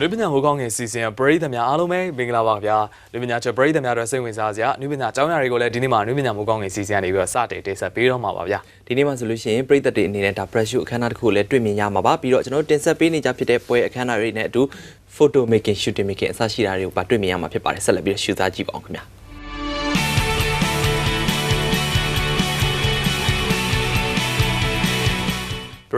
လူပညာဟိုကောင်းငယ်စီစဉ်ပရိသတ်များအားလုံးပဲမင်္ဂလာပါဗျာလူပညာချက်ပရိသတ်များတို့စိတ်ဝင်စားစရာလူပညာအကြောင်းအရာတွေကိုလည်းဒီနေ့မှာလူပညာဟိုကောင်းငယ်စီစဉ်ကနေပြီးတော့စတင်တင်ဆက်ပေးတော့မှာပါဗျာဒီနေ့မှဆိုလို့ရှိရင်ပြည်သက်တွေအနေနဲ့ဒါ pressure အခမ်းအနားတစ်ခုကိုလည်းတွေ့မြင်ရမှာပါပြီးတော့ကျွန်တော်တို့တင်ဆက်ပေးနေကြဖြစ်တဲ့ပွဲအခမ်းအနားတွေနဲ့အတူ photo making shooting making အစရှိတာတွေကိုပါတွေ့မြင်ရမှာဖြစ်ပါတယ်ဆက်လက်ပြီးတော့ရှုစားကြည့်ပါအောင်ခင်ဗျာ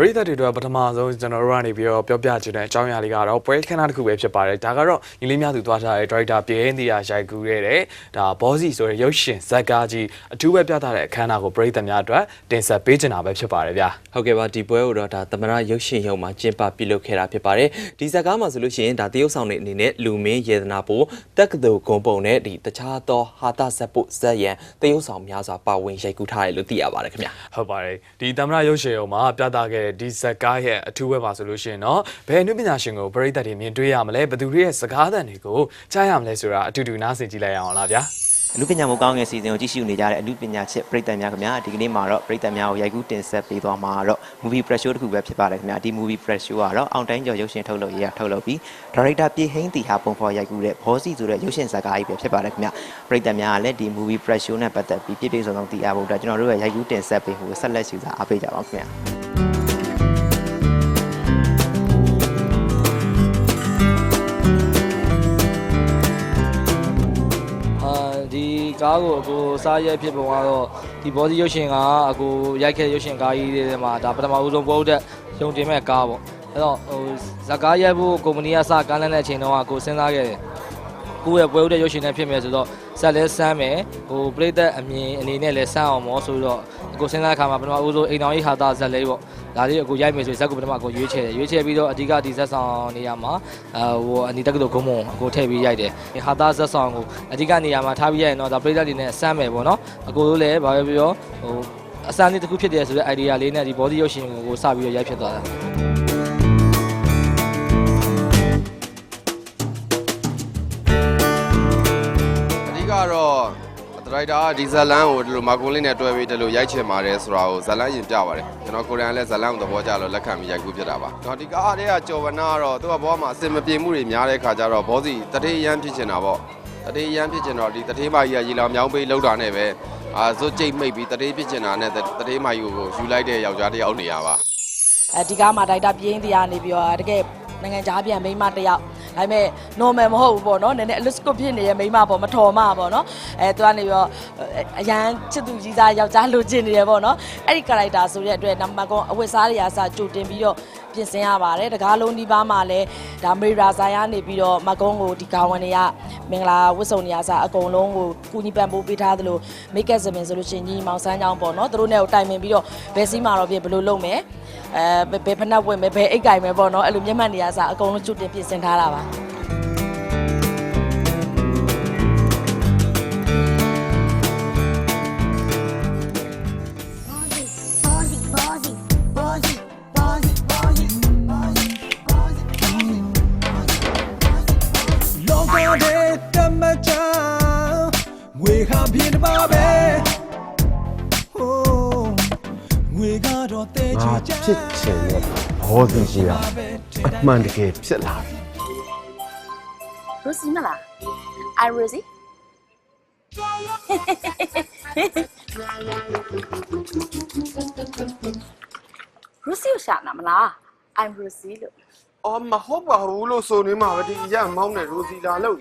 ရိသတ်တွေတော့ပထမဆုံးကျွန်တော်တို့ကနေပြီးတော့ပြောပြချင်တဲ့အကြောင်းအရာလေးကတော့ပွဲခဏတစ်ခုပဲဖြစ်ပါတယ်ဒါကတော့ညီလေးများသူသွားထားတဲ့ director ပြေဟင်းတီယာရိုက်ကူးခဲ့တဲ့ဒါဘောစီဆိုတဲ့ရုပ်ရှင်ဇာတ်ကားကြီးအထူးပဲပြသတဲ့အခမ်းအနားကိုပရိသတ်များအတွက်တင်ဆက်ပေးချင်တာပဲဖြစ်ပါတယ်ဗျာဟုတ်ကဲ့ပါဒီပွဲကိုတော့ဒါသမရရုပ်ရှင်ရုံမှာကျင်းပပြုလုပ်ခဲ့တာဖြစ်ပါတယ်ဒီဇာတ်ကားမှာဆိုလို့ရှိရင်ဒါတရုတ်ဆောင်တွေအနေနဲ့လူမင်းယေဒနာပိုတက္ကသိုလ်ဂုံပုံနဲ့ဒီတခြားသောဟာတာဇက်ပုဇက်ရန်တရုတ်ဆောင်များစွာပါဝင်ရိုက်ကူးထားတယ်လို့သိရပါတယ်ခင်ဗျာဟုတ်ပါတယ်ဒီတမရရုပ်ရှင်ရုံမှာပြသခဲ့တဲ့ဒီဇက်ကားရဲ့အထူးပဲပါဆိုလို့ရှိရင်တော့ဘယ်အနုပညာရှင်ကိုပရိသတ်တွေမြင်တွေ့ရမလဲဘယ်သူတွေရဲ့စကားသံတွေကိုကြားရမလဲဆိုတာအတူတူနားဆင်ကြည့်လိုက်ရအောင်လားဗျာအလူပညာမကောင်းငယ်စီစဉ်ကိုကြည့်ရှုနေကြတဲ့အလူပညာချစ်ပရိသတ်များခင်ဗျာဒီကနေ့မှာတော့ပရိသတ်များကိုရိုက်ကူးတင်ဆက်ပေးသွားမှာတော့ movie press show တစ်ခုပဲဖြစ်ပါတယ်ခင်ဗျာဒီ movie press show ကတော့အောင်တိုင်းကျော်ရုပ်ရှင်ထုတ်လုပ်ရေးရထုတ်လုပ်ပြီး director ပြေဟိန်းတီဟာပုံဖော်ရိုက်ကူးတဲ့ဘောစီဆိုတဲ့ရုပ်ရှင်ဇာတ်ကားကြီးပဲဖြစ်ပါတယ်ခင်ဗျာပရိသတ်များကလည်းဒီ movie press show နဲ့ပတ်သက်ပြီးပြည့်ပြည့်စုံစုံသိရဖို့အတွက်ကျွန်တော်တို့ရဲ့ရိုက်ကူးတင်ဆက်ပေးဖို့ဆက်လက်ရှုစားအားပေးကြပါဦးခင်ဗျာ ကားကိုအကိုစားရိုက်ဖြစ်ပုံကတော့ဒီဘောဒီရုပ်ရှင်ကအကိုရိုက်ခဲ့တဲ့ရုပ်ရှင်ကားကြီးတွေထဲမှာဒါပထမဦးဆုံးပို့တဲ့ရုံတင်မဲ့ကားပေါ့အဲ့တော့ဟိုဇာကားရိုက်ဖို့ကုမ္ပဏီကစကမ်းလှမ်းတဲ့အချိန်တုန်းကကိုစဉ်းစားခဲ့တယ် ကိုယ့်ရဲ့ပွဲဦးတဲ့ရုပ်ရှင်နဲ့ဖြစ်မယ်ဆိုတော့ဆက်လဲစမ်းမယ်ဟိုပရိသတ်အမြင်အနေနဲ့လဲစမ်းအောင်မောဆိုတော့ကိုစဉ်းစားခါမှာပထမဦးဆုံးအိမ်တော်ကြီးဟာတာဇက်လေးပေါ့ဒါလေးအကိုရိုက်မယ်ဆိုဇက်ကိုပထမအကိုရွေးချယ်တယ်ရွေးချယ်ပြီးတော့အဓိကဒီဇက်ဆောင်နေရာမှာအဲဟိုအနီတက်ကတော်ဂုံမုံအကိုထည့်ပြီးရိုက်တယ်ဟာတာဇက်ဆောင်ကိုအဓိကနေရာမှာထားပြီးရိုက်ရင်တော့ဒါပရိသတ်တွေနဲ့စမ်းမယ်ပေါ့နော်အကိုတို့လည်းဘာပဲပြောဟိုအစမ်းလေးတစ်ခုဖြစ်တယ်ဆိုတဲ့ idea လေးနဲ့ဒီ body ရုပ်ရှင်ကိုစပြီးတော့ရိုက်ဖြစ်သွားတာ ကတော့ဒရိုက်တာကဒီဇလန်ကိုဒီလိုမာကွန်လေးနဲ့တွဲပြီးဒီလိုရိုက်ချင်ပါတယ်ဆိုတာကိုဇလန်ရင်ပြပါတယ်ကျွန်တော်ကိုရီးယားလည်းဇလန်ကိုသဘောကျလို့လက်ခံပြီးရိုက်ကူးပြတာပါတော့ဒီကားတွေကကြော်ဝနာကတော့သူကဘောမှာအစင်မပြေမှုတွေများတဲ့ခါကျတော့ဘောစီတတိယရန်ဖြစ်ချင်တာပေါ့တတိယရန်ဖြစ်ချင်တော့ဒီတတိမကြီးကရေလောင်မြောင်းပေးလောက်တာနဲ့ပဲအာဇွတ်ကြိတ်မိတ်ပြီးတတိဖြစ်ချင်တာနဲ့တတိမကြီးကိုယူလိုက်တဲ့ယောက်ျားတစ်ယောက်နေရပါအဲဒီကားမှာဒိုက်တာပြင်းတရားနေပြီးတော့တကယ်နိုင်ငံခြားပြန်မိန်းမတစ်ယောက် ဒါပေမဲ့ normal မဟုတ်ဘူးပေါ့နော်နည်းနည်း elastic ဖြစ်နေတဲ့မိန်းမပေါ့မထော်မပေါ့နော်အဲသူကနေပြီးတော့အရန်ချစ်သူကြီးစားယောက်ျားလိုချင်နေတယ်ပေါ့နော်အဲ့ဒီ character ဆိုတဲ့အတွက်နံပါတ်ကောအဝတ်စားတွေအားစကြိုတင်ပြီးတော့ ပြင်ဆင်ရပါတယ်တကားလုံးဒီပါမှာလည်းဒါမေရာဆိုင်ကနေပြီးတော့မကုန်းကိုဒီကာဝန်တွေကမင်္ဂလာဝတ်စုံနေရာစားအကုန်လုံးကိုကူညီပံ့ပိုးပေးထားသလို make up စပင်ဆိုလို့ရှိရင်ညီမောင်ဆန်းချောင်းပေါ့နော်သူတို့နဲ့ကိုတိုင်ပင်ပြီးတော့ဘယ်စီးမှာတော့ပြင်ဘယ်လိုလုပ်မယ်အဲဘယ်ဖက်နှက်ဝင်မယ်ဘယ်အိတ်ကင်မယ်ပေါ့နော်အဲ့လိုမျက်မှန်နေရစားအကုန်လုံးကျွတ်တင်ပြင်ဆင်ထားတာပါ ငွေခါပြင်းတပါပဲဟိုးငွေကတော့တဲချီငါချာဖြစ်ချင်တဲ့ဘောစီကြီးကအမှန်တကယ်ဖြစ်လာတယ် Rosie မလား I Rosie ရိုစီကိုရှာနာမလား I'm Rosie လို့ အော်မဟုတ်ပါဘူးလို့ဆိုနေမှာပဲဒီရမောင်းတဲ့ရိုစီလာလို့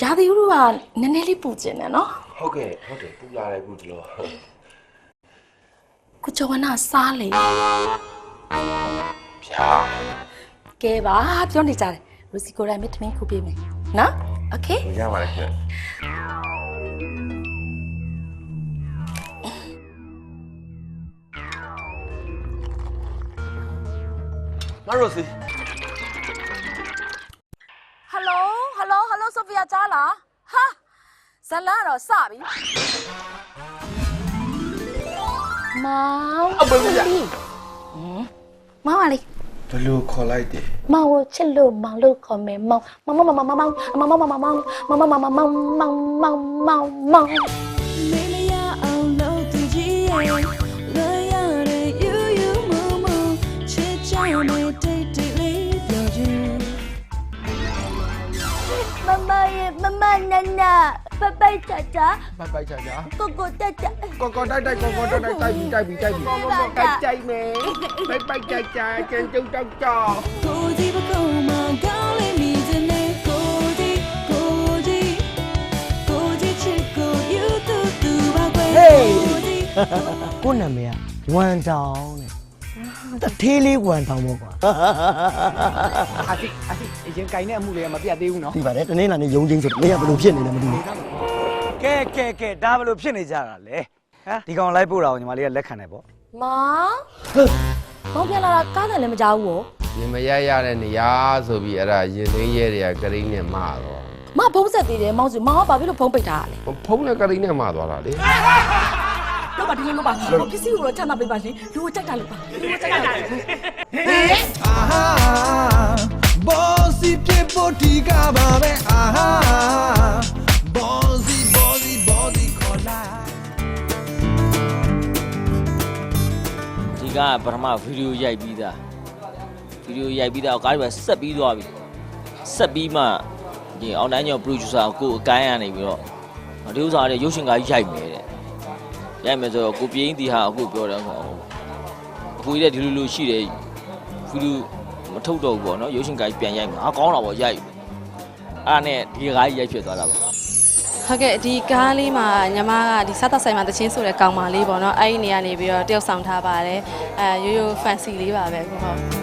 ရာသီဥတုကနည်းနည်းလေးပူကျင်တယ်နော်ဟုတ်ကဲ့ဟုတ်တယ်ပူလာတယ်ခုဒီလိုကိုကျော်ဝနာစားလေဖြာကဲပါပြောနေကြတယ်ရိုစီကိုယ်တိုင်မသမင်းခုပေးမယ်နော် Okay ရပါတယ်ခင်မရိုစီ လိုဟယ်လိုဆိုဖီယာကြားလားဟာဇလန်တော့စပြီမောင်အဘယ်လိုလဲမောင်အလေးဘယ်လိုခေါ်လိုက်တယ်မောင်ကိုချစ်လို့မောင်လို့ခေါ်မယ်မောင်မောင်မောင်မောင်မောင်မောင်မောင်မောင်မောင်မောင်မောင်မောင်မောင်မောင်မောင်မောင် နနပပိုက်ချာချာပိုက်ပိုက်ချာချာကိုကိုတက်တက်ကောကောတိုက်တိုက်ကောကောတိုက်တိုက်တိုက်ပြီးတိုက်ပြီးတိုက်ပြီးကောကောတိုက်တိုက်မယ် ပိုက်ပိုက်ချာချာကျန်ကျုံတောက်တောက်ကိုဒီပကုံးမကောင်းလေးမိစနေကိုဒီကိုဒီကိုဒီချစ်ကိုယူတူတူပါကွယ်ကိုဒီကိုနာမည်ကဝမ်တောင်တဲ့တထေးလေးဝမ်တောင်ပေါ့ကွာအတိအတိအရင်ကင်တဲ့အမှုတွေကမပြတ်သေးဘူးနော်ဒီပါတယ်တနေ့လာနေယုံချင်းဆိုတော့မင်းကဘယ်လိုဖြစ်နေလဲမသိဘူးကဲကဲကဲဒါဘယ်လိုဖြစ်နေကြတာလဲဟမ်ဒီကောင်လိုက်ပို့တာကိုညီမလေးကလက်ခံတယ်ပေါ့မောင်မောင်ပြန်လာတာကားတယ်လည်းမကြောက်ဘူးရင်မရရတဲ့နေရာဆိုပြီးအဲ့ဒါရင်သိမ်းရဲတွေကကရိန်းနဲ့မှာတော့မဖုံးဆက်သေးတယ်မောင်စုမောင်ကဘာဖြစ်လို့ဖုံးပိတ်ထားရလဲဖုံးနဲ့ကရိန်းနဲ့မှာသွားတာလေ တော့ပါဒီလိုလုပ်ပါပစ္စည်းကိုတော့ချမ်းသာပေးပါရှင်လူကိုကြိုက်တာလို့ပါလူကိုကြိုက်တာလို့အာဟာဘောစီပြေပေါ်တီကပါပဲအာဟာဘောစီဘောစီဘောစီခေါ်လာဒီကပထမဗီဒီယိုရိုက်ပြီးသားဗီဒီယိုရိုက်ပြီးသားကားတွေပဲဆက်ပြီးသွားပြီဆက်ပြီးမှဒီအောင်တိုင်းကျော် producer ကိုအကိုင်းရနေပြီးတော့ဒီဥစ္စာတွေရုပ်ရှင်ကားကြီးရိုက်မယ်တဲ့ ရိုက်မယ်ဆိုတော့ကိုပြင်းတီဟာအခုပြောတယ်ဟောအခုကြီးတဲ့ဒီလိုလိုရှိတယ်ဗီဒီယိုမထုတ်တော့ဘူးပေါ့နော်ရုပ်ရှင်ကားကြီးပြန်ရိုက်မှာအကောင်းတာပေါ့ရိုက်အဲ့ဒါနဲ့ဒီကားကြီးရိုက်ဖြစ်သွားတာပါဟုတ်ကဲ့ဒီကားလေးမှာညီမကဒီစားတော့ဆိုင်မှာတချင်းဆိုတဲ့ကောင်မလေးပေါ့နော်အဲ့ဒီနေရာနေပြီးတော့တယောက်ဆောင်ထားပါတယ်အဲရိုးရိုး fancy လေးပါပဲကိုဟုတ်